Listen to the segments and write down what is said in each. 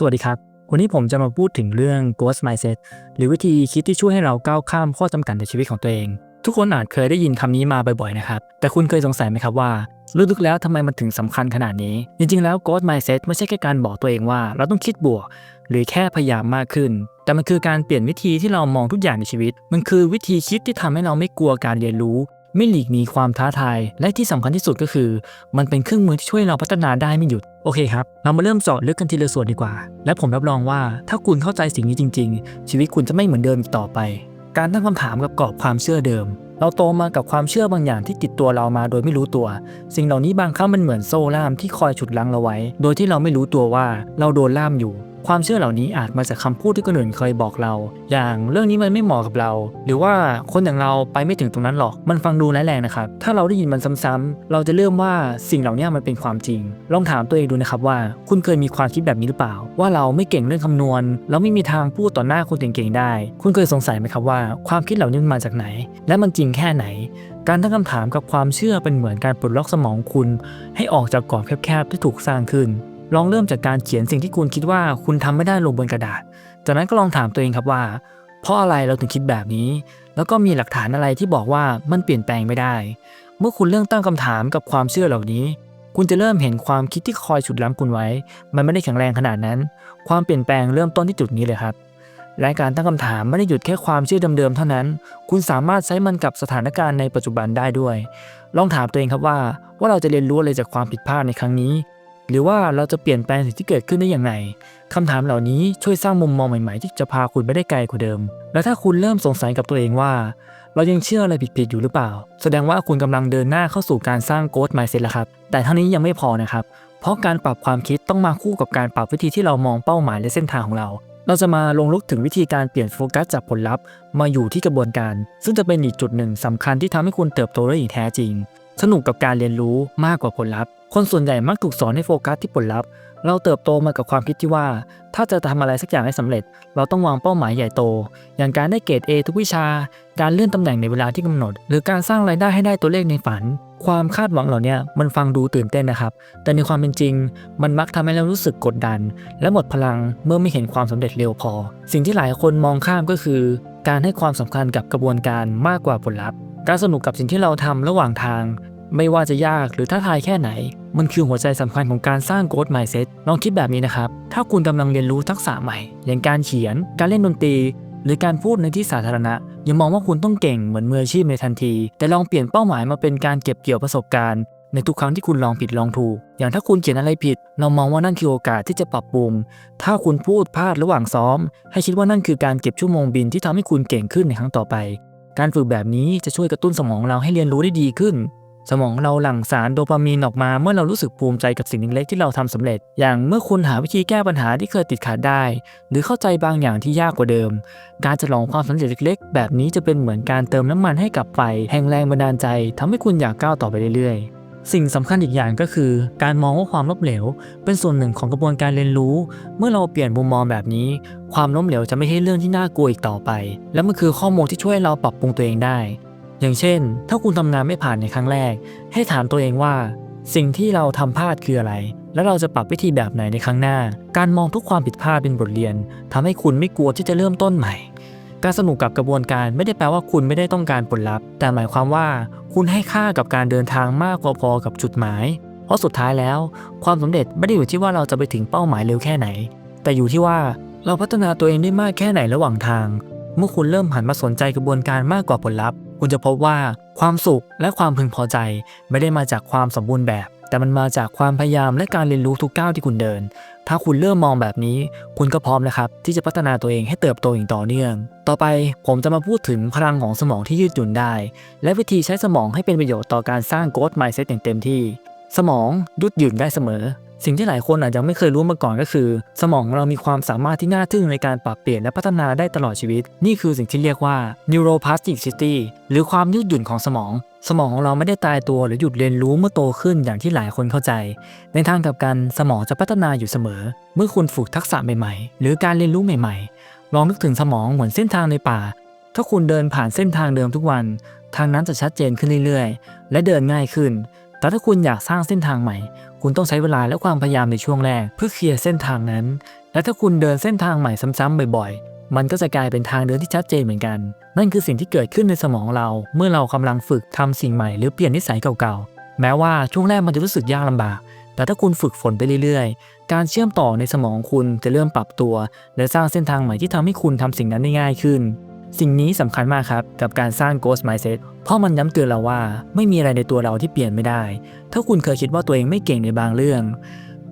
สวัสดีครับ วันนี้ผมจะมาพูดถึงเรื่อง ghost mindset หรือวิธีคิดที่ช่วยให้เราก้าวข้ามข้อจำกัดในชีวิตของตัวเอง ทุกคนอาจเคยได้ยินคำนี้มาบ่อยๆนะครับ แต่คุณเคยสงสัยไหมครับว่าลึกๆแล้วทำไมมันถึงสำคัญขนาดนี้ จริงๆแล้ว ghost mindset ไม่ใช่แค่การบอกตัวเองว่า เราต้องคิดบวก หรือแค่พยายามมากขึ้น แต่มันคือการเปลี่ยนวิธีที่เรามองทุกอย่างในชีวิต มันคือวิธีคิดที่ทำให้เราไม่กลัวการเรียนรู้ ไม่หลีกหนีความท้าทาย และที่สำคัญที่สุดก็คือ มันเป็นเครื่องมือที่ช่วยเราพัฒนาได้ไม่หยุด โอเคครับ เรามาเริ่มเจาะลึกกันทีละส่วนดีกว่า และผมรับรองว่าถ้าคุณเข้าใจสิ่งนี้จริง ๆ ชีวิตคุณจะไม่เหมือนเดิมอีกต่อไป การตั้งคำถามกับกรอบความเชื่อเดิม เราโตมากับความเชื่อบางอย่างที่ติดตัวเรามาโดยไม่รู้ตัว สิ่งเหล่านี้บางครั้งมันเหมือนโซ่ล่ามที่คอยฉุดลังเราไว้ โดยที่เราไม่รู้ตัวว่าเราโดนล่ามอยู่ ความเชื่อเหล่านี้อาจมาจากคำพูดที่คนอื่นเคยบอกเรา อย่างเรื่องนี้มันไม่เหมาะกับเรา หรือว่าคนอย่างเราไปไม่ถึงตรงนั้นหรอก มันฟังดูร้ายแรงนะครับ ถ้าเราได้ยินมันซ้ำๆเราจะเริ่มว่าสิ่งเหล่านี้มันเป็นความจริง ลองถามตัวเองดูนะครับว่า คุณเคยมีความคิดแบบนี้หรือเปล่า ว่าเราไม่เก่งเรื่องคำนวณ เราไม่มีทางพูดต่อหน้าคนเก่งๆได้ คุณเคยสงสัยไหมครับว่า ความคิดเหล่านี้มันมาจากไหน และมันจริงแค่ไหน การตั้งคำถามกับความเชื่อเป็นเหมือนการปลดล็อกสมองคุณ ให้ออกจากกรอบแคบๆที่ถูกสร้างขึ้น ลองเริ่มจากการเขียนสิ่งที่คุณคิดว่าคุณทำไม่ได้ลงบนกระดาษ จากนั้นก็ลองถามตัวเองครับว่า เพราะอะไรเราถึงคิดแบบนี้ แล้วก็มีหลักฐานอะไรที่บอกว่ามันเปลี่ยนแปลงไม่ได้ เมื่อคุณเริ่มตั้งคำถามกับความเชื่อเหล่านี้ คุณจะเริ่มเห็นความคิดที่คอยฉุดล้ำคุณไว้ มันไม่ได้แข็งแรงขนาดนั้น ความเปลี่ยนแปลงเริ่มต้นที่จุดนี้เลยครับและการตั้งคำถามไม่ได้หยุดแค่ความเชื่อเดิมๆเท่านั้น คุณสามารถใช้มันกับสถานการณ์ในปัจจุบันได้ด้วย ลองถามตัวเองครับว่า ว่าเราจะเรียนรู้อะไรจากความผิดพลาดในครั้งนี้ หรือว่าเราจะเปลี่ยนแปลงสิ่งที่เกิดขึ้นได้อย่างไรคำถามเหล่านี้ช่วยสร้างมุมมองใหม่ๆ ที่จะพาคุณไปได้ไกลกว่าเดิม และถ้าคุณเริ่มสงสัยกับตัวเองว่า เรายังเชื่ออะไรผิดๆอยู่หรือเปล่า แสดงว่าคุณกำลังเดินหน้าเข้าสู่การสร้างโกดไมเซ็ตแล้วครับ แต่เท่านี้ยังไม่พอนะครับ เพราะการปรับความคิดต้องมาคู่กับการปรับวิธีที่เรามองเป้าหมายและเส้นทางของเรา เราจะมาลงลึกถึงวิธีการเปลี่ยนโฟกัสจากผลลัพธ์มาอยู่ที่กระบวนการ ซึ่งจะเป็นอีกจุดหนึ่งสำคัญที่ทำให้คุณเติบโตได้อย่างแท้จริง สนุกกับการเรียนรู้มากกว่าผลลัพธ์ คนส่วนใหญ่มักถูกสอนให้โฟกัสที่ผลลัพธ์ เราเติบโตมากับความคิดที่ว่า ถ้าจะทำอะไรสักอย่างให้สำเร็จ เราต้องวางเป้าหมายใหญ่โต อย่างการได้เกรด A ทุกวิชา การเลื่อนตำแหน่งในเวลาที่กำหนด หรือการสร้างรายได้ให้ได้ตัวเลขในฝัน ความคาดหวังเหล่านี้มันฟังดูตื่นเต้นนะครับ แต่ในความเป็นจริง มันมักทำให้เรารู้สึกกดดัน และหมดพลังเมื่อไม่เห็นความสำเร็จเร็วพอ สิ่งที่หลายคนมองข้ามก็คือ การให้ความสำคัญกับกระบวนการมากกว่าผลลัพธ์ การสนุกกับสิ่งที่เราทำระหว่างทาง ไม่ว่าจะยากหรือท้าทายแค่ไหน มันคือหัวใจสำคัญของการสร้างโกดไมเซ็ตลองคิดแบบนี้นะครับ ถ้าคุณกำลังเรียนรู้ทักษะใหม่ อย่างการเขียน การเล่นดนตรี หรือการพูดในที่สาธารณะ อย่ามองว่าคุณต้องเก่งเหมือนมืออาชีพในทันที แต่ลองเปลี่ยนเป้าหมายมาเป็นการเก็บเกี่ยวประสบการณ์ในทุกครั้งที่คุณลองผิดลองถูก อย่างถ้าคุณเขียนอะไรผิด เรามองว่านั่นคือโอกาสที่จะปรับปรุง ถ้าคุณพูดพลาดระหว่างซ้อม ให้คิดว่านั่นคือการเก็บชั่วโมงบินที่ทำให้คุณเก่งขึ้นในครั้งต่อไป การฝึกแบบนี้จะช่วยกระตุ้นสมองเราให้เรียนรู้ได้ดีขึ้น สมองเราหลั่งสารโดปามีนออกมาเมื่อเรารู้สึกภูมิใจกับสิ่งเล็กๆที่เราทำสำเร็จ อย่างเมื่อคุณหาวิธีแก้ปัญหาที่เคยติดขัดได้ หรือเข้าใจบางอย่างที่ยากกว่าเดิม การฉลองความสำเร็จเล็กๆ แบบนี้จะเป็นเหมือนการเติมน้ำมันให้กับไฟแห่งแรงบันดาลใจทำให้คุณอยากก้าวต่อไปเรื่อยๆสิ่งสำคัญอีกอย่างก็คือ การมองว่าความล้มเหลว เป็นส่วนหนึ่งของกระบวนการเรียนรู้ เมื่อเราเปลี่ยนมุมมองแบบนี้ ความล้มเหลวจะไม่ใช่เรื่องที่น่ากลัวอีกต่อไป และมันคือข้อมูลที่ช่วยเราปรับปรุงตัวเองได้ อย่างเช่น ถ้าคุณทำงานไม่ผ่านในครั้งแรก ให้ถามตัวเองว่า สิ่งที่เราทำพลาดคืออะไร แล้วเราจะปรับวิธีแบบไหนในครั้งหน้า การมองทุกความผิดพลาดเป็นบทเรียนทำให้คุณไม่กลัวที่จะเริ่มต้นใหม่ การสนุกกับกระบวนการไม่ได้แปลว่าคุณไม่ได้ต้องการผลลัพธ์ แต่หมายความว่า คุณให้ค่ากับการเดินทางมากกว่าพอกับจุดหมาย เพราะสุดท้ายแล้ว ความสำเร็จไม่ได้อยู่ที่ว่าเราจะไปถึงเป้าหมายเร็วแค่ไหน แต่อยู่ที่ว่าเราพัฒนาตัวเองได้มากแค่ไหนระหว่างทาง เมื่อคุณเริ่มหันมาสนใจกระบวนการมากกว่าผลลัพธ์ คุณจะพบว่าความสุขและความพึงพอใจ ไม่ได้มาจากความสมบูรณ์แบบ แต่มันมาจากความพยายามและการเรียนรู้ทุกก้าวที่คุณเดิน ถ้าคุณเริ่มมองแบบนี้ คุณก็พร้อมแล้วครับ ที่จะพัฒนาตัวเองให้เติบโตอย่างต่อเนื่อง ต่อไปผมจะมาพูดถึงพลังของสมองที่ยืดหยุ่นได้ และวิธีใช้สมองให้เป็นประโยชน์ต่อการสร้าง growth mindset อย่างเต็มที่ สมองยืดหยุ่นได้เสมอ สิ่งที่หลายคนอาจจะไม่เคยรู้มาก่อนก็คือ สมองเรามีความสามารถที่น่าทึ่งในการปรับเปลี่ยนและพัฒนาได้ตลอดชีวิต นี่คือสิ่งที่เรียกว่า neuroplasticity หรือความยืดหยุ่นของสมอง สมองของเราไม่ได้ตายตัวหรือหยุดเรียนรู้เมื่อโตขึ้นอย่างที่หลายคนเข้าใจ ในทางกลับกันสมองจะพัฒนาอยู่เสมอ เมื่อคุณฝึกทักษะใหม่ๆ หรือการเรียนรู้ใหม่ๆ ลองนึกถึงสมองเหมือนเส้นทางในป่า ถ้าคุณเดินผ่านเส้นทางเดิมทุกวัน ทางนั้นจะชัดเจนขึ้นเรื่อยๆ และเดินง่ายขึ้น แต่ถ้าคุณอยากสร้างเส้นทางใหม่ คุณต้องใช้เวลาและความพยายามในช่วงแรก เพื่อเคลียร์เส้นทางนั้น และถ้าคุณเดินเส้นทางใหม่ซ้ำๆบ่อยๆ มันก็จะกลายเป็นทางเดินที่ชัดเจนเหมือนกัน นั่นคือสิ่งที่เกิดขึ้นในสมองเรา เมื่อเรากำลังฝึกทำสิ่งใหม่หรือเปลี่ยนนิสัยเก่าๆ แม้ว่าช่วงแรกมันจะรู้สึกยากลำบาก แต่ถ้าคุณฝึกฝนไปเรื่อยๆ การเชื่อมต่อในสมองคุณจะเริ่มปรับตัว และสร้างเส้นทางใหม่ที่ทำให้คุณทำสิ่งนั้นได้ง่ายขึ้น สิ่งนี้สำคัญมากครับ กับการสร้าง Ghost Mindset เพราะมันย้ำเตือนเราว่าไม่มีอะไรในตัวเราที่เปลี่ยนไม่ได้ ถ้าคุณเคยคิดว่าตัวเองไม่เก่งในบางเรื่อง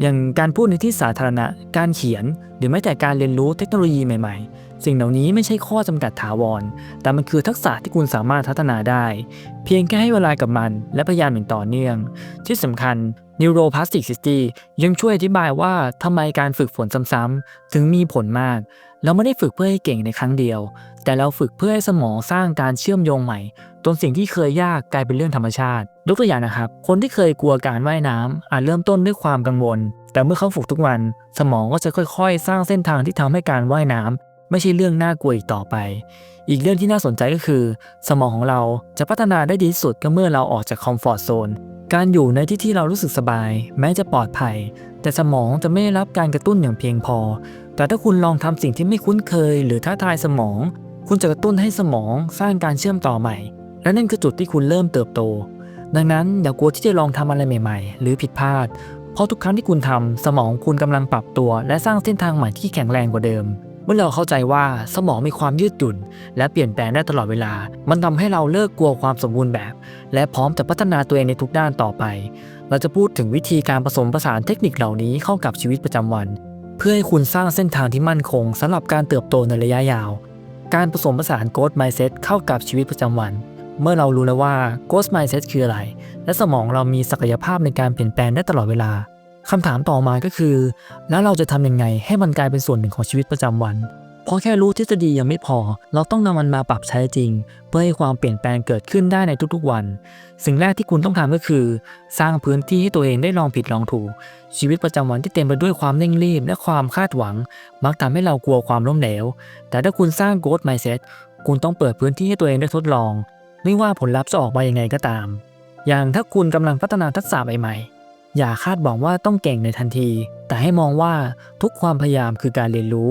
อย่างการพูดในที่สาธารณะ การเขียน หรือแม้แต่การเรียนรู้เทคโนโลยีใหม่ๆ สิ่งเหล่านี้ไม่ใช่ข้อจำกัดถาวร แต่มันคือทักษะที่คุณสามารถพัฒนาได้ เพียงแค่ให้เวลากับมัน และพยายามอย่างต่อเนื่อง ที่สำคัญ Neuroplasticity ยังช่วยอธิบายว่าทำไมการฝึกฝนซ้ำๆถึงมีผลมาก เราไม่ได้ฝึกเพื่อให้เก่งในครั้งเดียว แต่เราฝึกเพื่อให้สมองสร้างการเชื่อมโยงใหม่จนสิ่งที่เคยยากกลายเป็นเรื่องธรรมชาติยกตัวอย่างนะครับ คนที่เคยกลัวการว่ายน้ำอาจเริ่มต้นด้วยความกังวล แต่เมื่อเขาฝึกทุกวัน สมองก็จะค่อยๆ สร้างเส้นทางที่ทำให้การว่ายน้ำไม่ใช่เรื่องน่ากลัวอีกต่อไป อีกเรื่องที่น่าสนใจก็คือ สมองของเราจะพัฒนาได้ดีที่สุดก็เมื่อเราออกจากคอมฟอร์ทโซนการอยู่ในที่ที่เรารู้สึกสบาย แม้จะปลอดภัย แต่สมองจะไม่ได้รับการกระตุ้นอย่างเพียงพอ แต่ถ้าคุณลองทำสิ่งที่ไม่คุ้นเคย หรือท้าทายสมอง คุณจะกระตุ้นให้สมองสร้างการเชื่อมต่อใหม่ และนั่นคือจุดที่คุณเริ่มเติบโต ดังนั้นอย่ากลัวที่จะลองทำอะไรใหม่ ๆ หรือผิดพลาด เพราะทุกครั้งที่คุณทำสมองคุณกำลังปรับตัว และสร้างเส้นทางใหม่ที่แข็งแรงกว่าเดิม เมื่อเราเข้าใจว่าสมองมีความยืดหยุ่น และเปลี่ยนแปลงได้ตลอดเวลา มันทำให้เราเลิกกลัวความสมบูรณ์แบบ และพร้อมจะพัฒนาตัวเองในทุกด้านต่อไป เราจะพูดถึงวิธีการผสมผสานเทคนิคเหล่านี้เข้ากับชีวิตประจำวัน เพื่อให้คุณสร้างเส้นทางที่มั่นคงสำหรับการเติบโตในระยะยาว การผสมผสาน Growth Mindset เข้ากับชีวิตประจำวัน เมื่อเรารู้แล้วว่า Growth Mindset คืออะไร และสมองเรามีศักยภาพในการเปลี่ยนแปลงได้ตลอดเวลาคำถามต่อมาก็คือ แล้วเราจะทำยังไงให้มันกลายเป็นส่วนหนึ่งของชีวิตประจำวัน เพราะแค่รู้ทฤษฎียังไม่พอ เราต้องนำมันมาปรับใช้จริง เพื่อให้ความเปลี่ยนแปลงเกิดขึ้นได้ในทุกๆวัน สิ่งแรกที่คุณต้องทำก็คือ สร้างพื้นที่ให้ตัวเองได้ลองผิดลองถูก ชีวิตประจำวันที่เต็มไปด้วยความเร่งรีบและความคาดหวัง มักทำให้เรากลัวความล้มเหลว แต่ถ้าคุณสร้าง growth mindset คุณต้องเปิดพื้นที่ให้ตัวเองได้ทดลอง ไม่ว่าผลลัพธ์จะออกมายังไงก็ตาม อย่างถ้าคุณกำลังพัฒนาทักษะใหม่ๆอย่าคาดหวังว่าต้องเก่งในทันที แต่ให้มองว่าทุกความพยายามคือการเรียนรู้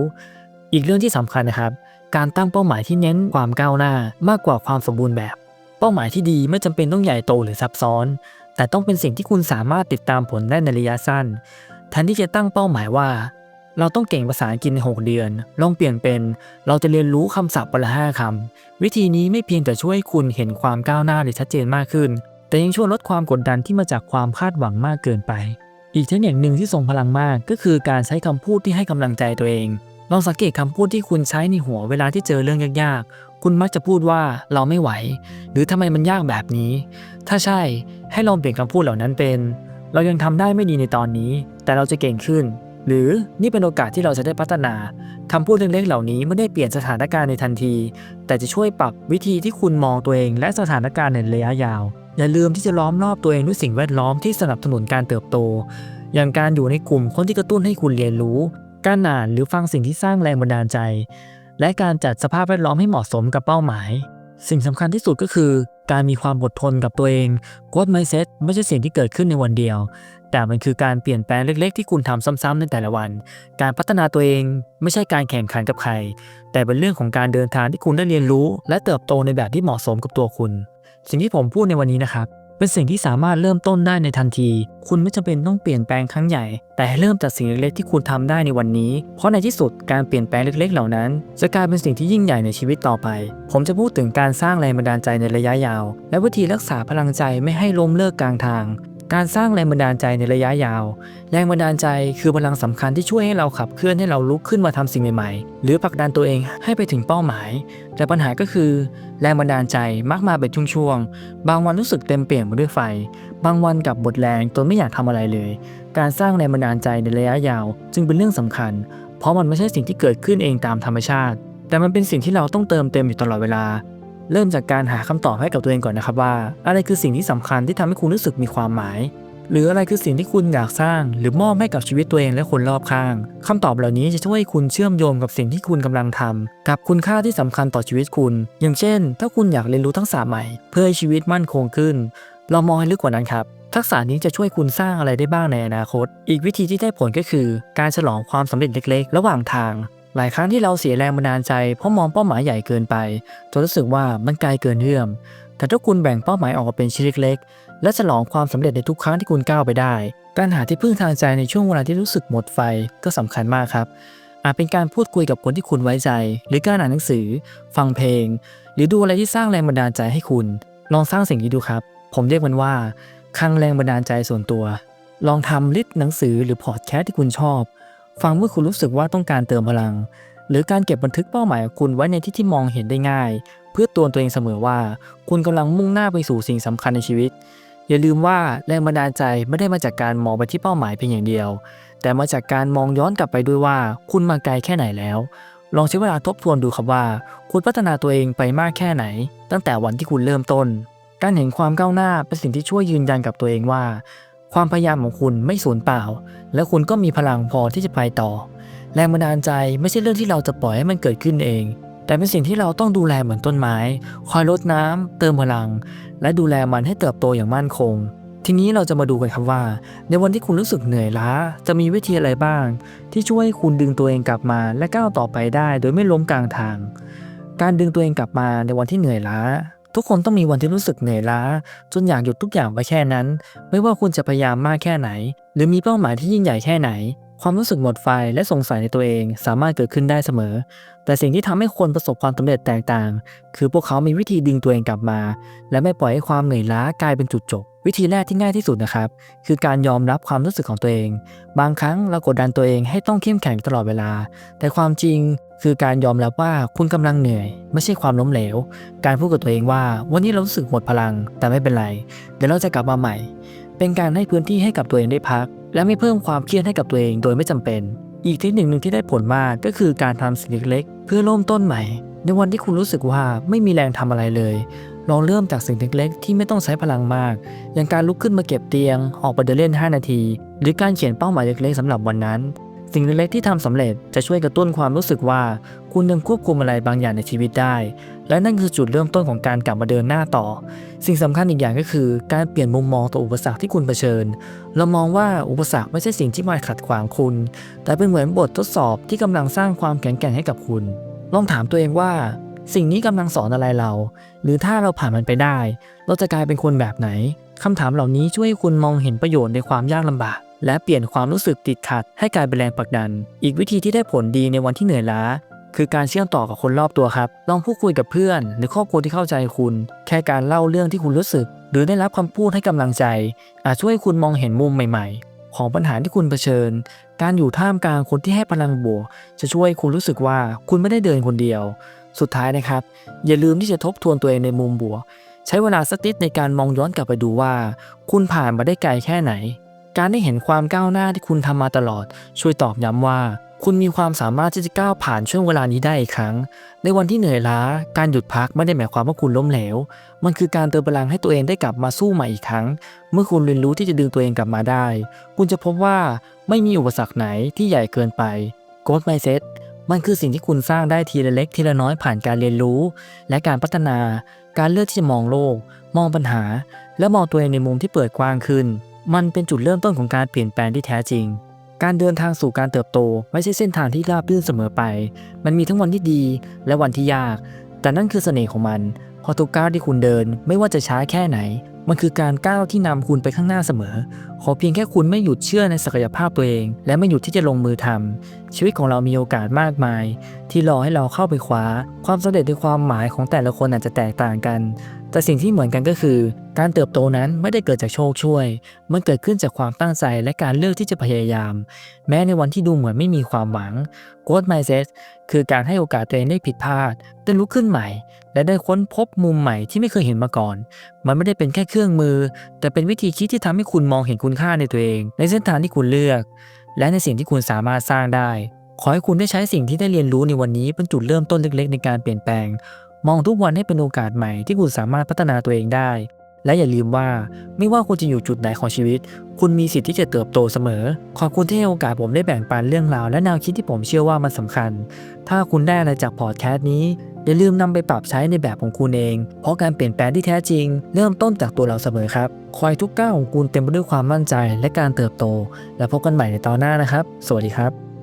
อีกเรื่องที่สำคัญนะครับ การตั้งเป้าหมายที่เน้นความก้าวหน้ามากกว่าความสมบูรณ์แบบ เป้าหมายที่ดีไม่จำเป็นต้องใหญ่โตหรือซับซ้อน แต่ต้องเป็นสิ่งที่คุณสามารถติดตามผลได้ในระยะสั้นแทนที่จะตั้งเป้าหมายว่า เราต้องเก่งภาษาอังกฤษใน6เดือน ลองเปลี่ยนเป็น เราจะเรียนรู้คำศัพท์วันละห้าคำวิธีนี้ไม่เพียงแต่ช่วยคุณเห็นความก้าวหน้าได้ชัดเจนมากขึ้น แต่ยังช่วยลดความกดดันที่มาจากความคาดหวังมากเกินไป อีกเทคนิคหนึ่งที่ทรงพลังมากก็คือการใช้คำพูดที่ให้กำลังใจตัวเอง ลองสังเกตคำพูดที่คุณใช้ในหัวเวลาที่เจอเรื่องยากๆ คุณมักจะพูดว่าเราไม่ไหว หรือทำไมมันยากแบบนี้ ถ้าใช่ให้ลองเปลี่ยนคำพูดเหล่านั้นเป็น เรายังทำได้ไม่ดีในตอนนี้ แต่เราจะเก่งขึ้น หรือนี่เป็นโอกาสที่เราจะได้พัฒนาคำพูดเล็กๆเหล่านี้ไม่ได้เปลี่ยนสถานการณ์ในทันที แต่จะช่วยปรับวิธีที่คุณมองตัวเอง และสถานการณ์ในระยะยาว อย่าลืมที่จะล้อมรอบตัวเองด้วยสิ่งแวดล้อมที่สนับสนุนการเติบโต อย่างการอยู่ในกลุ่มคนที่กระตุ้นให้คุณเรียนรู้ การอ่านหรือฟังสิ่งที่สร้างแรงบันดาลใจ และการจัดสภาพแวดล้อมให้เหมาะสมกับเป้าหมาย สิ่งสำคัญที่สุดก็คือ การมีความอดทนกับตัวเอง Growth Mindset ไม่ใช่สิ่งที่เกิดขึ้นในวันเดียว แต่มันคือการเปลี่ยนแปลงเล็ก ๆ ที่คุณทำซ้ำๆในแต่ละวัน การพัฒนาตัวเองไม่ใช่การแข่งขันกับใคร แต่เป็นเรื่องของการเดินทางที่คุณได้เรียนรู้ และเติบโตในแบบที่เหมาะสมกับตัวคุณ สิ่งที่ผมพูดในวันนี้นะครับ เป็นสิ่งที่สามารถเริ่มต้นได้ในทันที คุณไม่จำเป็นต้องเปลี่ยนแปลงครั้งใหญ่ แต่ให้เริ่มจากสิ่งเล็กๆที่คุณทำได้ในวันนี้ เพราะในที่สุดการเปลี่ยนแปลงเล็กๆ เหล่านั้น จะกลายเป็นสิ่งที่ยิ่งใหญ่ในชีวิตต่อไป ผมจะพูดถึงการสร้างแรงบันดาลใจในระยะยาว และวิธีรักษาพลังใจไม่ให้ล้มเลิกกลางทาง การสร้างแรงบันดาลใจในระยะยาว แรงบันดาลใจคือพลังสำคัญที่ช่วยให้เราขับเคลื่อนให้เราลุกขึ้นมาทำสิ่งใหม่ๆ หรือผลักดันตัวเองให้ไปถึงเป้าหมาย แต่ปัญหาก็คือ แรงบันดาลใจมักมาเป็นช่วงๆ บางวันรู้สึกเต็มเปี่ยมไปด้วยไฟ บางวันกลับหมดแรงจนไม่อยากทำอะไรเลย การสร้างแรงบันดาลใจในระยะยาว จึงเป็นเรื่องสำคัญ เพราะมันไม่ใช่สิ่งที่เกิดขึ้นเองตามธรรมชาติ แต่มันเป็นสิ่งที่เราต้องเติมเต็มอยู่ตลอดเวลา เริ่มจากการหาคำตอบให้กับตัวเองก่อนนะครับว่า อะไรคือสิ่งที่สำคัญที่ทำให้คุณรู้สึกมีความหมาย หรืออะไรคือสิ่งที่คุณอยากสร้าง หรือมอบให้กับชีวิตตัวเองและคนรอบข้างคำตอบเหล่านี้จะช่วยคุณเชื่อมโยงกับสิ่งที่คุณกำลังทำกับคุณค่าที่สำคัญต่อชีวิตคุณ อย่างเช่น ถ้าคุณอยากเรียนรู้ทักษะใหม่ เพื่อให้ชีวิตมั่นคงขึ้น เรามองให้ลึกกว่านั้นครับทักษะนี้จะช่วยคุณสร้างอะไรได้บ้างในอนาคต อีกวิธีที่ได้ผลก็คือ การฉลองความสำเร็จเล็ก ๆ ระหว่างทาง หลายครั้งที่เราเสียแรงบันดาลใจเพราะมองเป้าหมายใหญ่เกินไปจนรู้สึกว่ามันไกลเกินเอื้อม แต่ถ้าคุณแบ่งเป้าหมายออกเป็นชิ้นเล็กๆ และฉลองความสำเร็จในทุกครั้งที่คุณก้าวไปได้ การหาที่พึ่งทางใจในช่วงเวลาที่รู้สึกหมดไฟก็สำคัญมากครับ อาจเป็นการพูดคุยกับคนที่คุณไว้ใจ หรือการอ่านหนังสือ ฟังเพลง หรือดูอะไรที่สร้างแรงบันดาลใจให้คุณ ลองสร้างสิ่งนี้ดูครับ ผมเรียกมันว่าคลังแรงบันดาลใจส่วนตัว ลองทำลิสต์หนังสือหรือพอดแคสต์ที่คุณชอบ ฟังเมื่อคุณรู้สึกว่าต้องการเติมพลัง หรือการเก็บบันทึกเป้าหมายของคุณไว้ในที่ที่มองเห็นได้ง่าย เพื่อตือนตัวเองเสมอว่า คุณกำลังมุ่งหน้าไปสู่สิ่งสำคัญในชีวิต อย่าลืมว่าแรงบันดาลใจไม่ได้มาจากการมองไปที่เป้าหมายเพียงอย่างเดียว แต่มาจากการมองย้อนกลับไปด้วยว่า คุณมาไกลแค่ไหนแล้ว ลองใช้เวลาทบทวนดูครับว่า คุณพัฒนาตัวเองไปมากแค่ไหน ตั้งแต่วันที่คุณเริ่มต้น การเห็นความก้าวหน้าเป็นสิ่งที่ช่วยยืนยันกับตัวเองว่า ความพยายามของคุณไม่สูญเปล่า และคุณก็มีพลังพอที่จะไปต่อ แรงบันดาลใจไม่ใช่เรื่องที่เราจะปล่อยให้มันเกิดขึ้นเอง แต่เป็นสิ่งที่เราต้องดูแลเหมือนต้นไม้ คอยรดน้ำเติมพลัง และดูแลมันให้เติบโตอย่างมั่นคง ทีนี้เราจะมาดูกันครับว่า ในวันที่คุณรู้สึกเหนื่อยล้า จะมีวิธีอะไรบ้าง ที่ช่วยให้คุณดึงตัวเองกลับมา และก้าวต่อไปได้ โดยไม่ล้มกลางทาง การดึงตัวเองกลับมาในวันที่เหนื่อยล้า ทุกคนต้องมีวันที่รู้สึกเหนื่อยล้า จนอยากหยุดทุกอย่างไปแค่นั้น ไม่ว่าคุณจะพยายามมากแค่ไหน หรือมีเป้าหมายที่ยิ่งใหญ่แค่ไหน ความรู้สึกหมดไฟและสงสัยในตัวเองสามารถเกิดขึ้นได้เสมอ แต่สิ่งที่ทำให้คนประสบความสำเร็จแตกต่าง คือพวกเขามีวิธีดึงตัวเองกลับมา และไม่ปล่อยให้ความเหนื่อยล้ากลายเป็นจุดจบ วิธีแรกที่ง่ายที่สุดนะครับ คือการยอมรับความรู้สึกของตัวเอง บางครั้งเรากดดันตัวเองให้ต้องเข้มแข็งตลอดเวลา แต่ความจริงคือการยอมรับว่าคุณกำลังเหนื่อย ไม่ใช่ความล้มเหลว การพูดกับตัวเองว่า วันนี้เรารู้สึกหมดพลัง แต่ไม่เป็นไร เดี๋ยวเราจะกลับมาใหม่ เป็นการให้พื้นที่ให้กับตัวเองได้พัก และไม่เพิ่มความเครียดให้กับตัวเองโดยไม่จำเป็น อีกเทคนิคหนึ่งที่ได้ผลมากก็คือการทำสิ่งเล็กๆ เพื่อเริ่มต้นใหม่ ในวันที่คุณรู้สึกว่าไม่มีแรงทำอะไรเลย ลองเริ่มจากสิ่งเล็กๆ ที่ไม่ต้องใช้พลังมาก อย่างการลุกขึ้นมาเก็บเตียง ออกไปเดินเล่น 5 นาที หรือการเขียนเป้าหมายเล็กๆสำหรับวันนั้น สิ่งเล็กๆที่ทำสำเร็จจะช่วยกระตุ้นความรู้สึกว่า คุณยังควบคุมอะไรบางอย่างในชีวิตได้ และนั่นคือจุดเริ่มต้นของการกลับมาเดินหน้าต่อ สิ่งสำคัญอีกอย่างก็คือ การเปลี่ยนมุมมองต่ออุปสรรคที่คุณเผชิญ เรามองว่าอุปสรรคไม่ใช่สิ่งที่มาขัดขวางคุณ แต่เป็นเหมือนบททดสอบที่กำลังสร้างความแข็งแกร่งให้กับคุณ ลองถามตัวเองว่า สิ่งนี้กำลังสอนอะไรเรา หรือถ้าเราผ่านมันไปได้ เราจะกลายเป็นคนแบบไหนคำถามเหล่านี้ช่วยคุณมองเห็นประโยชน์ในความยากลำบากและเปลี่ยนความรู้สึกติดขัดให้กลายเป็นแรงผลักดัน อีกวิธีที่ได้ผลดีในวันที่เหนื่อยล้า คือการเชื่อมต่อกับคนรอบตัวครับ ลองพูดคุยกับเพื่อน หรือครอบครัวที่เข้าใจคุณ แค่การเล่าเรื่องที่คุณรู้สึก หรือได้รับคำพูดให้กำลังใจ อาจช่วยคุณมองเห็นมุมใหม่ๆ ของปัญหาที่คุณเผชิญ การอยู่ท่ามกลางคนที่ให้พลังบวกจะช่วยคุณรู้สึกว่าคุณไม่ได้เดินคนเดียว สุดท้ายนะครับ อย่าลืมที่จะทบทวนตัวเองในมุมบวก ใช้เวลาสักนิดในการมองย้อนกลับไปดูว่า คุณผ่านมาได้ไกลแค่ไหน การได้เห็นความก้าวหน้าที่คุณทำมาตลอด ช่วยตอกย้ำว่า คุณมีความสามารถที่จะก้าวผ่านช่วงเวลานี้ได้อีกครั้ง ในวันที่เหนื่อยล้า การหยุดพักไม่ได้หมายความว่าคุณล้มเหลว มันคือการเติมพลังให้ตัวเองได้กลับมาสู้ใหม่อีกครั้ง เมื่อคุณเรียนรู้ที่จะดึงตัวเองกลับมาได้ คุณจะพบว่าไม่มีอุปสรรคไหนที่ใหญ่เกินไป Growth Mindset มั มันคือสิ่งที่คุณสร้างได้ทีละเล็กทีละน้อยผ่านการเรียนรู้ และการพัฒนา การเลือกที่จะมองโลก มองปัญหา และมองตัวเองในมุมที่เปิดกว้างขึ้น มันเป็นจุดเริ่มต้นของการเปลี่ยนแปลงที่แท้จริง การเดินทางสู่การเติบโต ไม่ใช่เส้นทางที่ราบรื่นเสมอไป มันมีทั้งวันที่ดีและวันที่ยาก แต่นั่นคือเสน่ห์ของมัน พอทุกก้าวที่คุณเดินไม่ว่าจะช้าแค่ไหน มันคือการก้าวที่นำคุณไปข้างหน้าเสมอ ขอเพียงแค่คุณไม่หยุดเชื่อในศักยภาพตัวเอง และไม่หยุดที่จะลงมือทำชีวิตของเรามีโอกาสมากมาย ที่รอให้เราเข้าไปคว้า ความสำเร็จในความหมายของแต่ละคนอาจจะแตกต่างกัน แต่สิ่งที่เหมือนกันก็คือ การเติบโตนั้นไม่ได้เกิดจากโชคช่วย มันเกิดขึ้นจากความตั้งใจและการเลือกที่จะพยายาม แม้ในวันที่ดูเหมือนไม่มีความหวัง Growth Mindset คือการให้โอกาสตัวเองได้ผิดพลาด ได้ลุกขึ้นใหม่ และได้ค้นพบมุมใหม่ที่ไม่เคยเห็นมาก่อน มันไม่ได้เป็นแค่เครื่องมือ แต่เป็นวิธีคิดที่ทำให้คุณมองเห็นคุณค่าในตัวเอง ในเส้นทางที่คุณเลือก และในสิ่งที่คุณสามารถสร้างได้ ขอให้คุณได้ใช้สิ่งที่ได้เรียนรู้ในวันนี้เป็นจุดเริ่มต้นเล็ก ๆ ในการเปลี่ยนแปลง มองทุกวันให้เป็นโอกาสใหม่ที่คุณสามารถพัฒนาตัวเองได้ และอย่าลืมว่าไม่ว่าคุณจะอยู่จุดไหนของชีวิต คุณมีสิทธิ์ที่จะเติบโตเสมอ ขอบคุณที่ให้โอกาสผมได้แบ่งปันเรื่องราวและแนวคิดที่ผมเชื่อว่ามันสำคัญ ถ้าคุณได้อะไรจากพอดแคสต์นี้ อย่าลืมนำไปปรับใช้ในแบบของคุณเอง เพราะการเปลี่ยนแปลงที่แท้จริง เริ่มต้นจากตัวเราเสมอครับคอยทุกก้าวของคุณเต็มไปด้วยความมั่นใจและการเติบโต และพบกันใหม่ในตอนหน้านะครับ สวัสดีครับ